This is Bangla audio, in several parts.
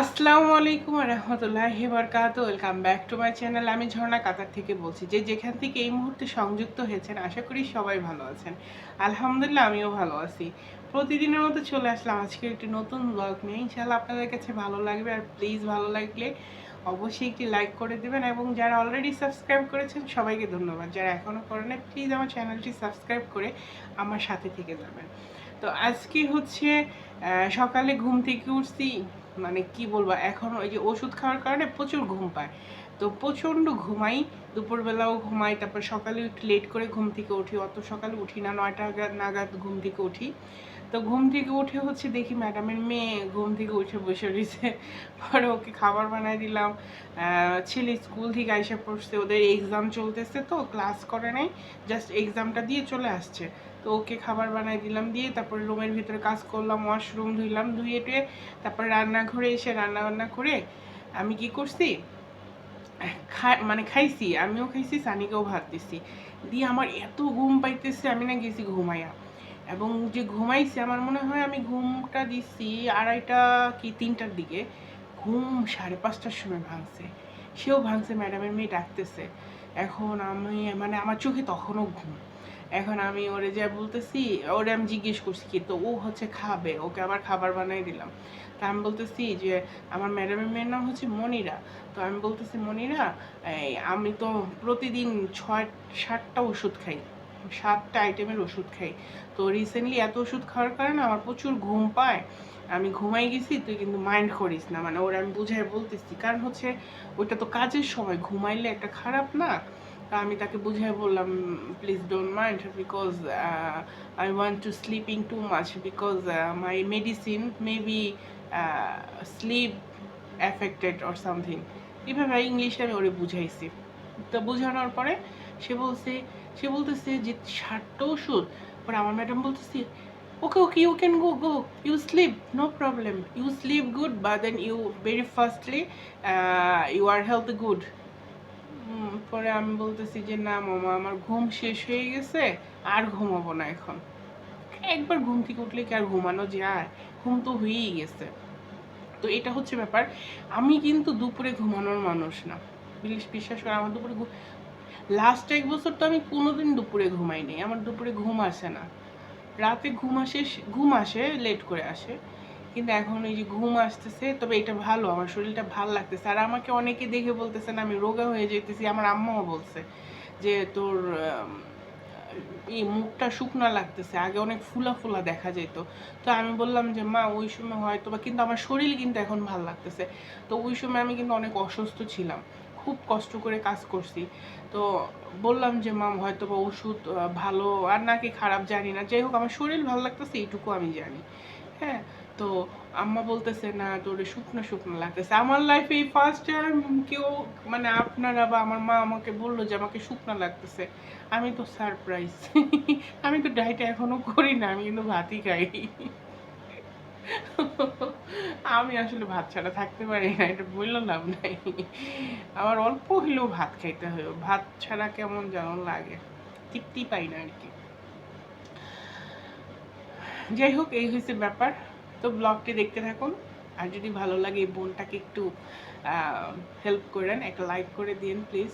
আসসালামু আলাইকুম রহমতুল্লাহ বরকাত, welcome back to my channel. আমি ঝর্ণা, কাতার থেকে বলছি যে যেখান থেকে এই মুহূর্তে সংযুক্ত হয়েছেন, আশা করি সবাই ভালো আছেন। আলহামদুলিল্লাহ, আমিও ভালো আছি। প্রতিদিনের মতো চলে আসলাম আজকে একটি নতুন ব্লগ নিয়ে। ইনশাল্লাহ আপনাদের কাছে ভালো লাগবে আর প্লিজ ভালো লাগলে অবশ্যই একটি লাইক করে দেবেন এবং যারা অলরেডি সাবস্ক্রাইব করেছেন, সবাইকে ধন্যবাদ। যারা এখনও করেন প্লিজ আমার চ্যানেলটি সাবস্ক্রাইব করে আমার সাথে থেকে যাবেন। তো আজকে হচ্ছে সকালে ঘুম থেকে উঠছি। মানে কি বলব, এখন ওই যে ওষুধ খাওয়ার কারণে প্রচুর ঘুম পায়। তো প্রচণ্ড ঘুমাই, দুপুরবেলাও ঘুমাই, তারপর সকালে একটু লেট করে ঘুম থেকে উঠি, অত সকালে উঠি না, নয়টা নাগাদ ঘুম থেকে উঠি। তো ঘুম থেকে উঠে হচ্ছে দেখি ম্যাডামের মেয়ে ঘুম থেকে উঠে বসে রয়েছে। পরে ওকে খাবার বানাই দিলাম ছেলে স্কুল থেকে আইসা পড়ছে, ওদের এক্সাম চলতেছে তো ক্লাস করে নাই জাস্ট এক্সামটা দিয়ে চলে আসছে। তো ওকে খাবার বানাই দিলাম, দিয়ে তারপরে রুমের ভিতরে কাজ করলাম ওয়াশরুম ধুইলাম, ধুয়ে টুয়ে তারপর রান্নাঘরে এসে রান্না বান্না করে আমি কি করছি? মানে খাইছি, আমিও খাইছি, সানিকেও ভাত দিছি। দিয়ে আমার এত ঘুম পাইতেছে, আমি না গেছি ঘুমাইয়া। এবং যে ঘুমাইছি, আমার মনে হয় আমি ঘুমটা দিচ্ছি আড়াইটা কি তিনটার দিকে। ঘুম সাড়ে পাঁচটার সময় ভাঙছে। সেও ভাঙছে ম্যাডামের মেয়ে ডাকতেছে। এখন আমি মানে আমার চোখে তখনও ঘুম। এখন আমি ওরে যা বলতেছি, ওরে আমি জিজ্ঞেস করছি কি, তো ও হচ্ছে খাবে, ওকে আবার খাবার বানাই দিলাম। তা আমি বলতেছি যে, আমার ম্যাডামের মেয়ের নাম হচ্ছে মনিরা। তো আমি বলতেছি, মনিরা আমি তো প্রতিদিন ছয়, সাতটা ওষুধ খাই, সাতটা আইটেমের ওষুধ খাই। তো রিসেন্টলি এত ওষুধ খাওয়ার কারণে আমার প্রচুর ঘুম পায়। আমি ঘুমাই গেছি, তুই কিন্তু মাইন্ড করিস না। মানে ওরা আমি বুঝাই বলতেছি, কারণ হচ্ছে ওইটা তো কাজের সময়, ঘুমাইলে একটা খারাপ না তা আমি তাকে বুঝিয়ে বললাম please don't mind because I want to sleeping too much because my medicine may be sleep affected or something এভাবে ইংলিশে আমি ওরে বুঝাইছি। তো বোঝানোর পরে সে বলছে, সে বলতেছে যে ষাটটা ওষুধ? পরে আমার ম্যাডাম বলতেছে okay okay you can go go you sleep no problem you sleep good বা then you very firstly you are health good. পরে আমি বলতেছি যে, না মামা, আমার ঘুম শেষ হয়ে গেছে, আর ঘুমাবো না এখন। একবার ঘুম থেকে উঠলে কি আর ঘুমানো যায়? ঘুম তো হয়েই গেছে। তো এটা হচ্ছে ব্যাপার, আমি কিন্তু দুপুরে ঘুমানোর মানুষ না। বিশ্বাস করে, আমার দুপুরে লাস্ট এক বছর তো আমি কোনোদিন দুপুরে ঘুমাই আমার দুপুরে ঘুম আসে না। রাতে ঘুম আসে ঘুম আসে লেট করে আসে। কিন্তু এখন এই যে ঘুম আসতেছে, তবে এটা ভালো, আমার শরীরটা ভালো লাগতেছে। আর আমাকে অনেকে দেখে বলতেছেন আমি রোগা হয়ে যেতেছি আমার আম্মাও বলছে যে তোর এই মুখটা শুকনা লাগতেছে, আগে অনেক ফুলা ফুলা দেখা যেত তো আমি বললাম যে, মা, ওই সময় হয়তো বা, কিন্তু আমার শরীর কিন্তু এখন ভালো লাগতেছে। তো ওই সময় আমি কিন্তু অনেক অসুস্থ ছিলাম, খুব কষ্ট করে কাজ করছি। তো বললাম যে মাম হয়তো বা ওষুধ ভালো, আর নাকি খারাপ, জানি না। যাই হোক, আমার শরীর ভালো লাগতেছে, এইটুকু আমি জানি। হ্যাঁ তো আম্মা বলতেছে, না, তোর শুকনো শুকনো লাগতেছে। আমার লাইফে এই ফার্স্ট টাইম কেউ মানে আপনারা বা আমার মা আমাকে বলল যে, আমাকে শুকনো লাগতেছে। আমি তো সারপ্রাইজ আমি তো ডায়েটে এখনও করি না, আমি কিন্তু ভাতই খাই। আমি আসলে ভাত ছাড়া থাকতে পারি না, এটা বলল লাভ নাই আমার অল্প হলেও ভাত খাইতে হয়। ভাত ছাড়া কেমন যেন লাগে। তৃপ্তি পাই না আর কি। যাই হোক এই হয়েছে ব্যাপার। তো ব্লগটি দেখতে থাকুন। আর যদি ভালো লাগে এই বোনটাকে একটু হেল্প করেন, একটা লাইক করে দিন প্লিজ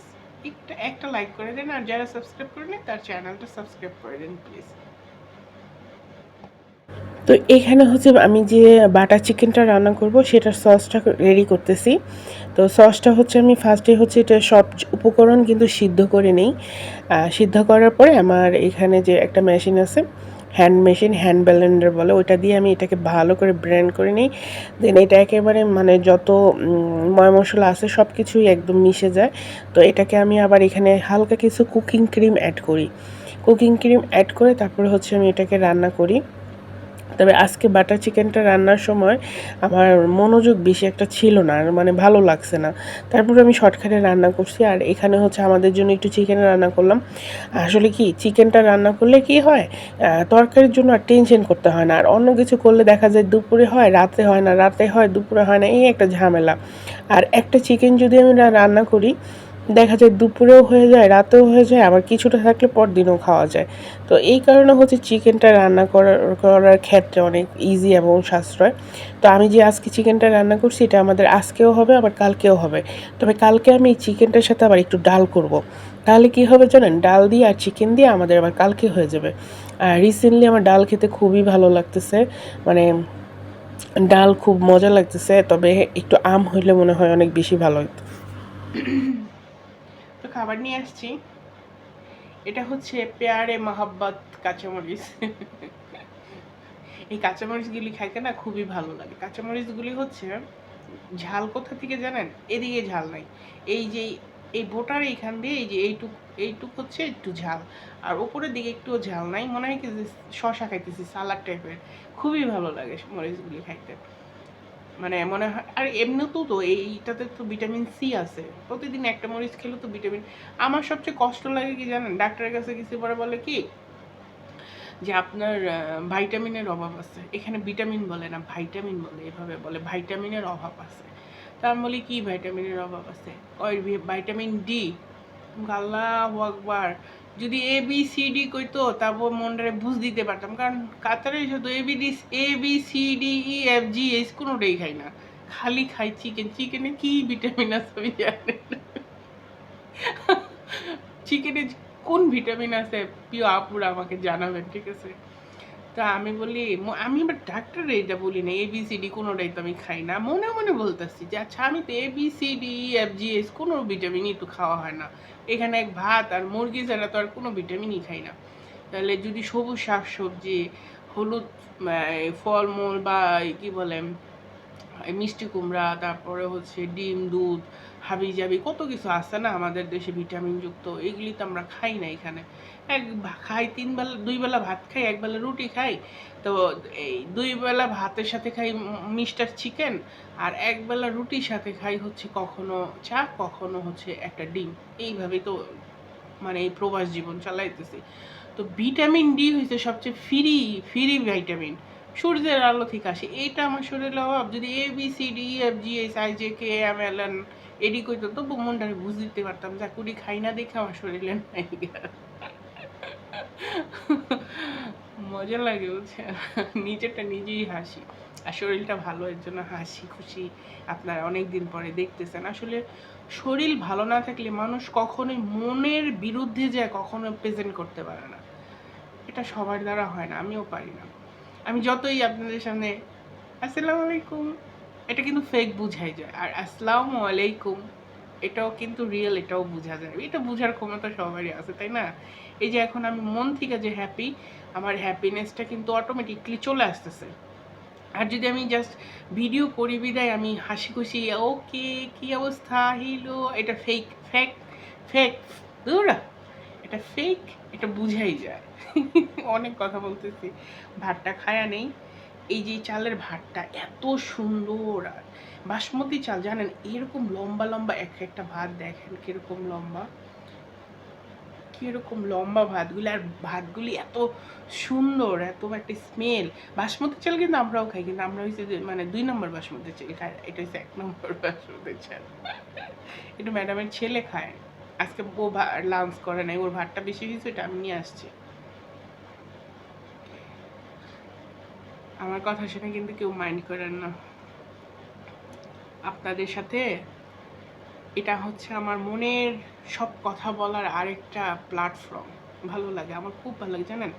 একটা একটা লাইক করে দেন। আর যারা সাবস্ক্রাইব করে নেন তার চ্যানেলটা সাবস্ক্রাইব করে দিন প্লিজ তো এখানে হচ্ছে আমি যে বাটার চিকেনটা রান্না করব, সেটার সসটা রেডি করতেছি। তো সসটা হচ্ছে আমি ফার্স্টে হচ্ছে এটা সব উপকরণ কিন্তু সিদ্ধ করে নেই। সিদ্ধ করার পরে আমার এখানে যে একটা মেশিন আছে হ্যান্ড মেশিন হ্যান্ড ব্যালেন্ডার বলে, ওইটা দিয়ে আমি এটাকে ভালো করে ব্র্যান্ড করে নিই। দেন এটা একেবারে মানে যত ময় মশলা আছে সব কিছুই একদম মিশে যায়। তো এটাকে আমি আবার এখানে হালকা কিছু কুকিং ক্রিম অ্যাড করি। কুকিং ক্রিম অ্যাড করে তারপরে হচ্ছে আমি এটাকে রান্না করি। তবে আজকে বাটার চিকেনটা রান্নার সময় আমার মনোযোগ বেশি একটা ছিল না মানে ভালো লাগছে না। তারপরে আমি শর্টকাটে রান্না করছি, আর এখানে হচ্ছে আমাদের জন্য একটু চিকেন রান্না করলাম। আসলে কি, চিকেনটা রান্না করলে কি হয় তরকারির জন্য আর টেনশন করতে হয় না, আর অন্য কিছু করলে দেখা যায় দুপুরে হয়, রাতে হয় না, রাতে হয়, দুপুরে হয় না, এই একটা ঝামেলা। আর একটা চিকেন যদি আমি রান্না করি দেখা যায় দুপুরেও হয়ে যায়, রাতেও হয়ে যায়, আবার কিছুটা থাকলে পর দিনও খাওয়া যায়। তো এই কারণে হচ্ছে চিকেনটা রান্না করার করার ক্ষেত্রে অনেক ইজি এবং সাশ্রয়। তো আমি যে আজকে চিকেনটা রান্না করছি, এটা আমাদের আজকেও হবে, আবার কালকেও হবে। তবে কালকে আমি চিকেনটার সাথে আবার একটু ডাল করব। তাহলে কি হবে জানেন, ডাল দিয়ে আর চিকেন দিয়ে আমাদের আবার কালকে হয়ে যাবে। আর রিসেন্টলি আমার ডাল খেতে খুবই ভালো লাগতেছে মানে ডাল খুব মজা লাগতেছে, তবে একটু আম হইলে মনে হয় অনেক বেশি ভালো হতো তো খাবার নিয়ে আসছি। এটা হচ্ছে পেয়ারে মহাব্বত কাঁচামরিচ। এই কাঁচামরিচগুলি খাইতে না খুবই ভালো লাগে। কাঁচামরিচগুলি হচ্ছে, ঝাল কোথা থেকে জানেন? এদিকে ঝাল নাই। এই যে, এই বোটার এইখান দিয়ে এই যে এইটুক এইটুক হচ্ছে একটু ঝাল। আর উপরের দিকে একটু ঝাল নাই। মনে হয় কি শশা খাইতেছি, সালাড টাইপের। খুবই ভালো লাগে মরিচগুলি খাইতে। মানে মনে হয়, আর এমনিতেও তো এইটাতে তো ভিটামিন সি আছে। প্রতিদিন একটা মরিচ খেলে তো ভিটামিন আমার সবচেয়ে কষ্ট লাগে কি জানেন? ডাক্তারের কাছে কিছু পরে বলে কি, যে আপনার ভাইটামিনের অভাব আছে। এখানে ভিটামিন বলে না ভাইটামিন বলে, এভাবে বলে ভাইটামিনের অভাব আছে। তা আমি বলি, কি ভাইটামিনের অভাব আছে? ওই ভাইটামিন ডি আল্লাহ আকবার। যদি এ বি সি ডি কইতো, তারপর মনটারে বুঝ দিতে পারতাম। কারণ কাতারে শুধু A B D A B C D E F G H কোনোটাই খাই না। খালি খাই চিকেন চিকেনে কি ভিটামিন আছে আমি জানি চিকেনে কোন ভিটামিন আছে? পিও আপুরা আমাকে জানাবেন, ঠিক আছে? তা আমি বলি আমি আবার ডাক্তার এটা বলি না এ বি সি ডি কোনোটাই তো আমি খাই না। মনে মনে বলতেছি যে আচ্ছা আমি তো A B C D F G S কোনো ভিটামিনই তো খাওয়া হয় না। এখানে এক ভাত আর মুরগি ছাড়া তো আর কোনো ভিটামিনই খাই না। তাহলে যদি সবুজ শাক সবজি হলুদ ফলমূল বা কি বলে মিষ্টি কুমড়া, তারপরে হচ্ছে ডিম, দুধ হাবি জাবি কত কিছু আছে না আমাদের দেশে ভিটামিন যুক্ত এগুলি তো আমরা খাই না এখানে। এক খাই তিন বেলা, দুই বেলা ভাত খাই, এক বেলা রুটি খাই। তো এই দুই বেলা ভাতের সাথে খাই মিস্টার চিকেন, আর এক বেলা রুটির সাথে খাই হচ্ছে কখনো চা, কখনো হচ্ছে একটা ডিম। এইভাবেই তো মানে এই প্রবাস জীবন চালাইতেছি। তো ভিটামিন ডি হয়েছে সবচেয়ে ফ্রি ফ্রি ভিটামিন। সূর্যের আলো থেকে আসে। এটা আমার শরীরের অভাব। যদি A B C D F G H I J K M L N এডি কইতো তবু মনটাকে বুঝ দিতে পারতাম যা কুড়ি খাই না দেখে আমার শরীরে নাই। মজা লাগে বুঝছে নিজেরটা নিজেই হাসি। আর শরীরটা ভালো, এর জন্য হাসি খুশি আপনারা অনেক দিন পরে দেখতেছেন। আসলে শরীর ভালো না থাকলে মানুষ কখনোই মনের বিরুদ্ধে যায় কখনো প্রেজেন্ট করতে পারে না। এটা সবার দ্বারা হয় না, আমিও পারি না। আমি যতই আপনাদের সামনে, আসসালামু আলাইকুম। এটা কিন্তু ফেক বুঝাই যায়। আর আসসালামু আলাইকুম, এটাও কিন্তু রিয়েল এটাও বোঝা যায়। এটা বোঝার ক্ষমতা সবারই আছে, তাই না? এই যে এখন আমি মন থেকে যে হ্যাপি আমার হ্যাপিনেসটা কিন্তু অটোমেটিকলি চলে আসতেছে। আর যদি আমি জাস্ট ভিডিও করি বিদায়, আমি হাসি খুশি, ওকে, কি অবস্থা? হিলো এটা ফেক ফেক ফেক দূরা এটা ফেক এটা বুঝাই যায়। অনেক কথা বলতেছি। ভাতটা খায়া নেই। এই যে চালের ভাতটা এত সুন্দর আর বাসমতি চাল, জানেন এরকম লম্বা লম্বা এক একটা ভাত দেখেন কীরকম লম্বা? কীরকম লম্বা ভাতগুলি আর ভাতগুলি এত সুন্দর, এত একটা স্মেল বাসমতি চাল কিন্তু আমরাও খাই, কিন্তু আমরা হচ্ছে মানে দুই নম্বর বাসমতি চাল খাই এটা হচ্ছে এক নম্বর বাসমতি চাল। এটা ম্যাডামের ছেলে খায়। আজকে ও ভা লাঞ্চ করে নাই, ওর ভাতটা বেশি হয়েছে এটা আমি নিয়ে আসছি। আমার কথা শুনে কিন্তু কেউ মাইন্ড করেন না। আপনাদের সাথে এটা হচ্ছে আমার মনের সব কথা বলার আরেকটা প্ল্যাটফর্ম ভালো লাগে, আমার খুব ভালো লাগে, জানেন?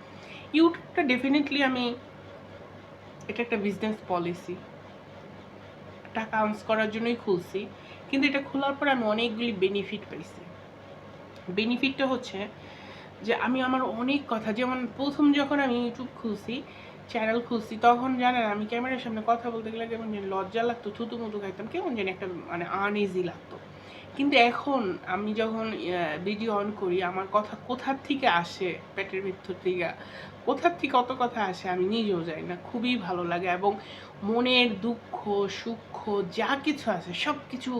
ইউটিউবটা ডেফিনেটলি আমি এটা একটা বিজনেস পলিসি টাকা আর্নস করার জন্যই খুলছি, কিন্তু এটা খোলার পর আমি অনেকগুলি বেনিফিট পাইছি। বেনিফিটটা হচ্ছে যে আমি আমার অনেক কথা, যেমন প্রথম যখন আমি ইউটিউব খুলছি চ্যানেল খুলছি, তখন জানেন আমি ক্যামেরার সামনে কথা বলতে গেলে কেমন জানি লজ্জা লাগতো থুতু মুতু খাইতাম, কেমন জানি একটা মানে আনইজি লাগতো। কিন্তু এখন আমি যখন ভিডিও অন করি, আমার কথা কোথার থেকে আসে, পেটের ভিতর থেকে, কোথার থেকে কত কথা আসে আমি নিজেও যাই না, খুবই ভালো লাগে এবং মনের দুঃখ, সুখ, যা কিছু আছে সব কিছু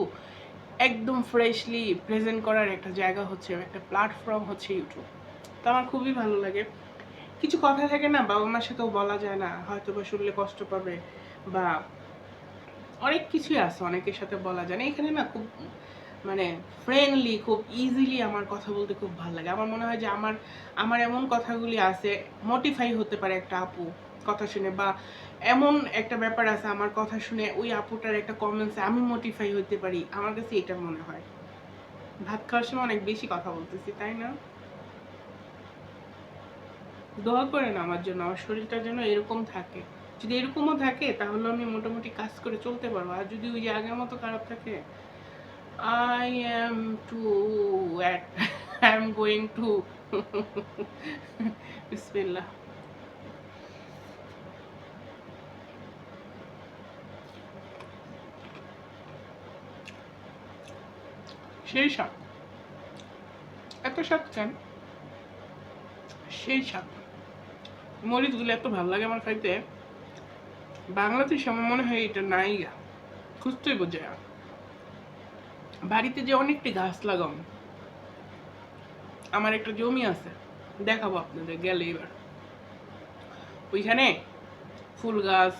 একদম ফ্রেশলি প্রেজেন্ট করার একটা জায়গা হচ্ছে, একটা প্ল্যাটফর্ম হচ্ছে ইউটিউব তো আমার খুবই ভালো লাগে। কিছু কথা থাকে না, বাবা মার সাথেও বলা যায় না হয়তো বা শুনলে কষ্ট পাবে বা অনেক কিছুই আছে, অনেকের সাথে বলা যায় না। এখানে না খুব মানে ফ্রেন্ডলি খুব ইজিলি আমার কথা বলতে খুব ভালো লাগে। আমার মনে হয় যে আমার আমার এমন কথাগুলি আছে মোটিফাই হতে পারে একটা আপু কথা শুনে বা এমন একটা ব্যাপার আছে আমার কথা শুনে ওই আপুটার একটা কমেন্টসে আমি মোটিফাই হতে পারি। আমার কাছে এটা মনে হয়। ভাত খাওয়ার সময় অনেক বেশি কথা বলতেছি, তাই না? দোয়া করেন আমার জন্য, আমার শরীরটা যেন এরকম থাকে। যদি এরকমও থাকে, তাহলে আমি মোটামুটি কাজ করে চলতে পারব। আর যদি ওই যে আগের মতো খারাপ থাকে I am to at I am going to বিসমিল্লাহ। সেই সাপ এত স্বাদ কেন? সেই স্বাদ। মরিচগুলো এত ভালো লাগে আমার খাইতে। বাংলাদেশে আমার মনে হয় এটা নাই গা। খুঁজতেই বোঝে বাড়িতে যে অনেকটি গাছ লাগাম, আমার একটা জমি আছে, দেখাবো আপনাদের গেলে এবার। ওইখানে ফুল গাছ,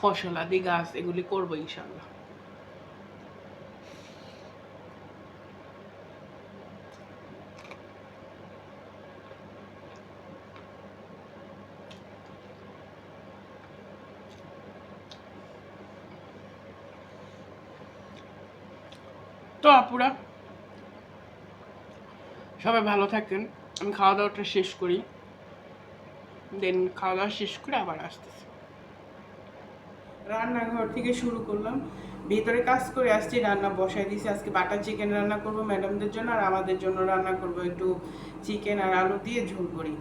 ফসলাদি গাছ, এগুলি করব ইনশাল্লাহ। তো আপুরা, সবাই ভালো থাকেন। আমি খাওয়া দাওয়াটা শেষ করি। দেন খাওয়া দাওয়া শেষ করে আবার আসতেছি। রান্নাঘর থেকে শুরু করলাম। ভিতরে কাজ করে আসছি, রান্না বসাই দিয়েছি আজকে বাটার চিকেন রান্না করব ম্যাডামদের জন্য, আর আমাদের জন্য রান্না করব একটু চিকেন আর আলু দিয়ে ঝোল করি।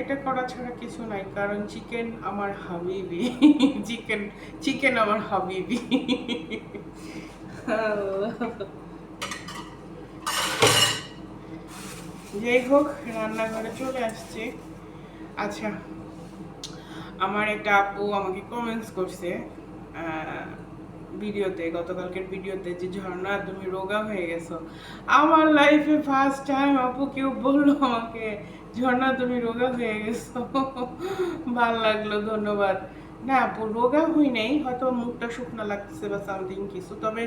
এটা করা ছাড়া কিছু নাই, কারণ চিকেন আমার হাবিবি। চিকেন চিকেন আমার হাবিবি। যাই হোক, রান্নাঘরে চলে আসছে। আচ্ছা আমার একটা আপু আমাকে কমেন্টস করছে ভিডিওতে, গতকালকের ভিডিওতে, যে ঝর্ণা তুমি রোগা হয়ে গেছো। আমার লাইফে ফার্স্ট টাইম আপু কেউ বলল আমাকে, ঝর্ণা তুমি রোগা হয়ে গেছো। ভালো লাগল, ধন্যবাদ। না, আপু, রোগা হই নাই, হয়তো মুখটা শুকনো লাগতেছে বা সামথিং কিছু, তবে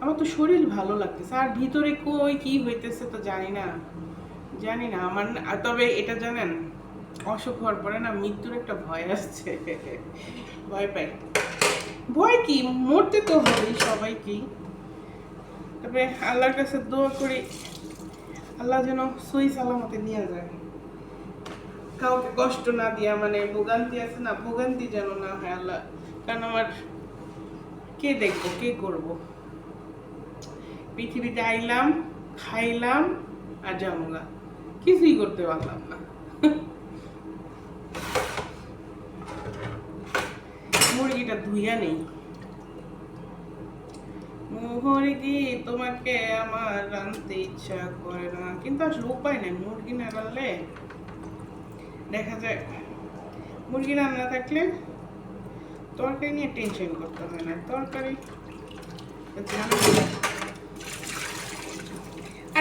আমার তো শরীর ভালো লাগতেছে। আর ভিতরে কই, কি হইতেছে তো জানি না। জানি না, আমার তবে এটা জানেন, অসুখ হওয়ার পরে না মৃত্যুর একটা ভয় আসছে। ভয় পাই। ভয় কি? মরতে তো হবেই সবাই কি তবে আল্লাহর কাছে দোয়া করি, আল্লাহ যেন সই সালামতে নিয়ে যায়। কাউকে কষ্ট না দিয়া মানে ভোগান্তি আছে না, ভোগান্তি যেন না হয় আল্লাহ। কারণ আমার কে দেখব, কে করব? পৃথিবীতে আইলাম, খাইলাম আর জামুগা। কিছুই করতে পারলাম না। মুরগিটা ধুইয়া নেই। মুরগি তোমাকে আমার রানতে ইচ্ছা করে না, কিন্তু আসলে উপায় নেই। মুরগি না রানলে দেখা যায় মুরগি রান্না থাকলে তরকারি নিয়ে টেনশন করতে হয় না। তরকারি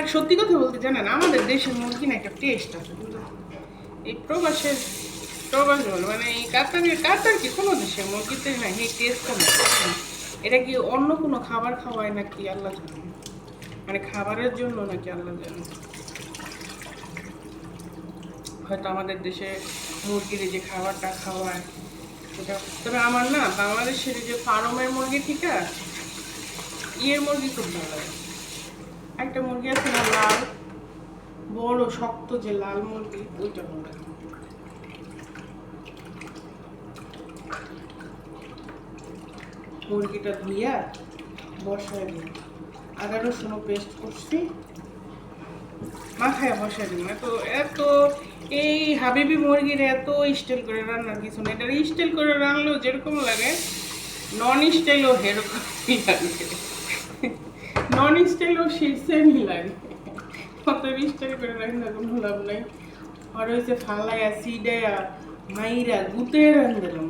আর সত্যি কথা বলতে জানেন, আমাদের দেশের মুরগি না একটা টেস্ট আছে এই প্রবাসের, প্রবাস বলো মানে এই কাতারের, কাতার কি কোনো দেশের মুরগিতে না এই টেস্টটা না এটা কি অন্য কোনো খাবার খাওয়ায় নাকি আল্লাহ জানে? মানে খাবারের জন্য নাকি আল্লাহ জানে? হয়তো আমাদের দেশে মুরগির যে খাবারটা খাওয়ায় ওটা তবে আমার না বাংলাদেশের যে ফার্মের মুরগি ঠিক আছে, ইয়ের মুরগি খুব ভালো লাগে। একটা মুরগি আছে না, লাল, বড়, শক্ত যে লাল মুরগি, ওইটা লাগে মুরগিটা ধুইয়া বসায় দিই। আদা রসুনও পেস্ট করছি। মাথায় বসায় দিই। এত এত, এই হাবিবি মুরগির এত স্টাইল করে রান্নার কিছু না এটা স্টাইল করে রান্নলেও যেরকম লাগে নন স্টাইলও সেরকমই লাগে। নন স্টাইলও সেমই লাগে কত স্টাইল করে রান্না কোনো লাভ নাই। আর হয়েছে ফালাইয়া সিডায়া, মাইরা গুতে রান্নালাম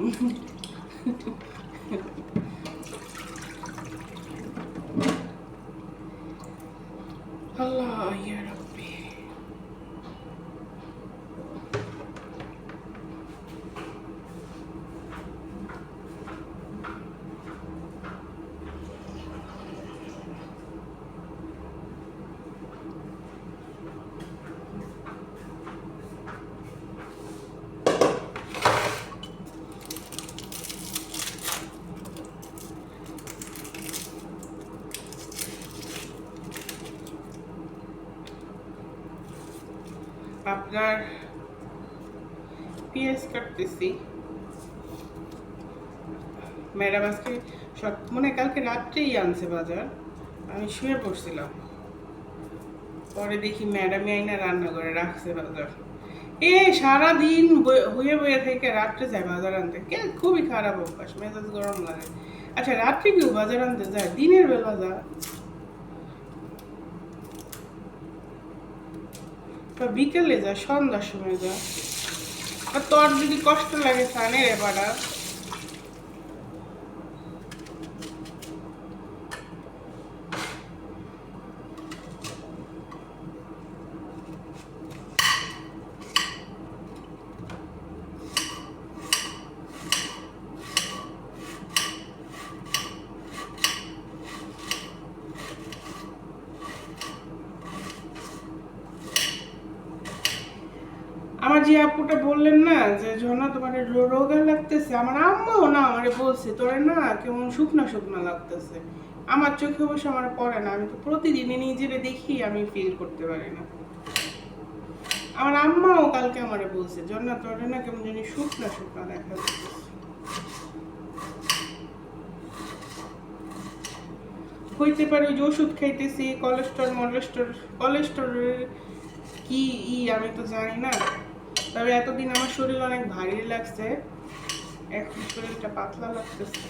আল্লাহ, ইয়া আপনার পেঁয়াজ কাটতেছি। ম্যাডাম আজকে সব মানে কালকে রাত্রেই আনছে বাজার। আমি শুয়ে পড়ছিলাম। পরে দেখি ম্যাডামই আইনা রান্না করে রাখছে বাজার। এ, সারাদিন হয়ে বয়ে থেকে রাত্রে যায় বাজার আনতে। কে, খুবই খারাপ অভ্যাস, মেজাজ গরম লাগে। আচ্ছা রাত্রে কেউ বাজার আনতে যায়? দিনের বেলা যায় বা বিকেলে যা সন্ধ্যার সময় যা। আর তোর যদি কষ্ট লাগে সানের রে আমার যে আপুটা বললেন না যে ঝর্ণা তোমার রোগা লাগতেছে। আমার আম্মাও না, আমারে বলছে, তোরে না কেমন শুকনা শুকনা লাগতেছে। আমার চোখে অবশ্য আমার পড়ে না, আমি তো প্রতিদিনই নিজেরে দেখি, আমি ফিল করতে পারি না। আমার আম্মাও কালকে আমারে বলছে ঝর্ণা তোরে না কেমন জানি শুকনা শুকনা দেখা হইতে পারে ওই যে ওষুধ খাইতেছি কোলেস্ট্রল মলেস্ট্রল কোলেস্ট্রলের কি ই, আমি তো জানি না। তবে এতদিন আমার শরীর অনেক ভারী লাগছে। এখন শরীরটা পাতলা লাগতেছে।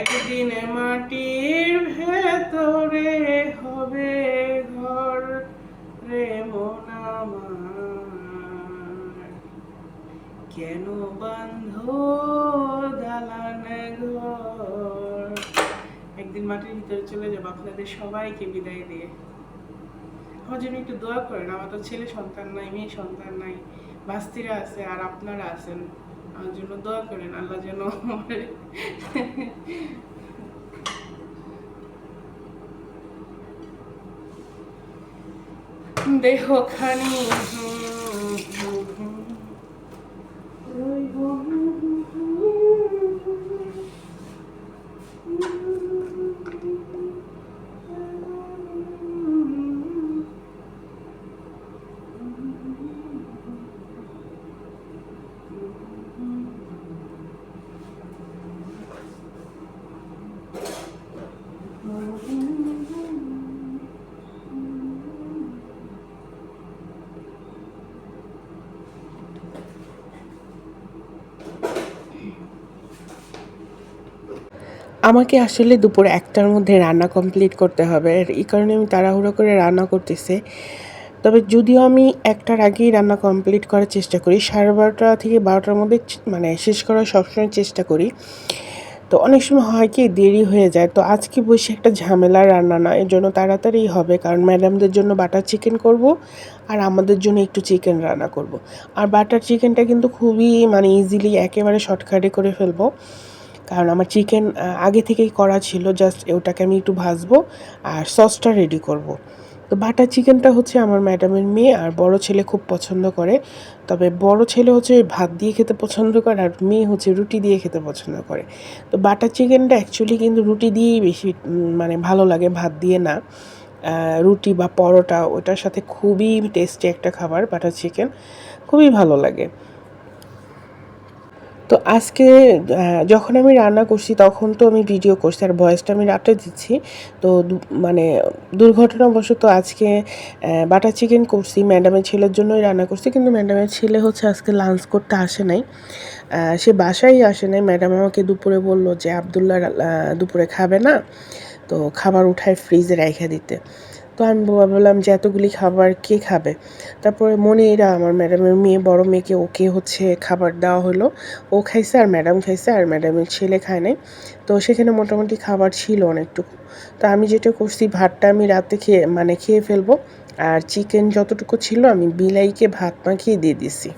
একদিন মাটির ভেতরে হবে ঘর রে মন কেন বান্ধ একদিন মাটির ভিতরে চলে যাব, আপনাদের সবাইকে বিদায় দিয়ে। আমার জন্য একটু দোয়া করেন, আমার তো ছেলে সন্তান নাই, মেয়ে সন্তান নাই বাস্তিরা আছে আর আপনারা আছেন। আমার জন্য দোয়া করেন, আল্লাহ যেন দেহ খানি আমাকে আসলে দুপুর একটার মধ্যে রান্না কমপ্লিট করতে হবে। এই কারণে আমি তাড়াহুড়ো করে রান্না করতেছি। তবে যদিও আমি একটার আগেই রান্না কমপ্লিট করার চেষ্টা করি, সাড়ে বারোটা থেকে বারোটার মধ্যে মানে শেষ করার সবসময় চেষ্টা করি। তো অনেক সময় হয় কি, দেরি হয়ে যায়। তো আজকে বসে একটা ঝামেলা রান্না না, এর জন্য তাড়াতাড়ি হবে। কারণ ম্যাডামদের জন্য বাটার চিকেন করব, আর আমাদের জন্য একটু চিকেন রান্না করব। আর বাটার চিকেনটা কিন্তু খুবই মানে ইজিলি একেবারে শর্টকাটে করে ফেলব। কারণ আমার চিকেন আগে থেকেই করা ছিল জাস্ট ওটাকে আমি একটু ভাজবো আর সসটা রেডি করব। তো বাটার চিকেনটা হচ্ছে আমার ম্যাডামের মেয়ে আর বড় ছেলে খুব পছন্দ করে। তবে বড় ছেলে হচ্ছে ভাত দিয়ে খেতে পছন্দ করে আর মেয়ে হচ্ছে রুটি দিয়ে খেতে পছন্দ করে। তো বাটার চিকেনটা অ্যাকচুয়ালি কিন্তু রুটি দিয়েই বেশি মানে ভালো লাগে, ভাত দিয়ে না। রুটি বা পরোটা, ওটার সাথে খুবই টেস্টি একটা খাবার বাটার চিকেন খুবই ভালো লাগে। তো আজকে যখন আমি রান্না করছি তখন তো আমি ভিডিও করছি আর ভয়েসটা আমি রাতে দিচ্ছি। তো মানে দুর্ঘটনাবশত আজকে বাটার চিকেন করছি ম্যাডামের ছেলের জন্যই রান্না করছি, কিন্তু ম্যাডামের ছেলে হচ্ছে আজকে লাঞ্চ করতে আসে নাই। সে বাসায় আসে নাই। ম্যাডাম আমাকে দুপুরে বলল যে, আবদুল্লাহ দুপুরে খাবে না, তো খাবার উঠায় ফ্রিজে রেখে দিতে। তো আমি ভাবলাম যে এতগুলি খাবার কে খাবে? তারপরে মনে এরা আমার ম্যাডামের মেয়ে, বড় মেয়েকে ওকে হচ্ছে খাবার দেওয়া হলো। ও খাইছে আর ম্যাডাম খাইছে আর ম্যাডামের ছেলে খায় নাই। তো সেখানে মোটামুটি খাবার ছিল অনেকটুকু। তো আমি যেটা করছি, ভাতটা আমি রাতে খেয়ে মানে খেয়ে ফেলব। আর চিকেন যতটুকু ছিল, আমি বিলাইকে ভাত মাখিয়ে দিয়ে দিছি।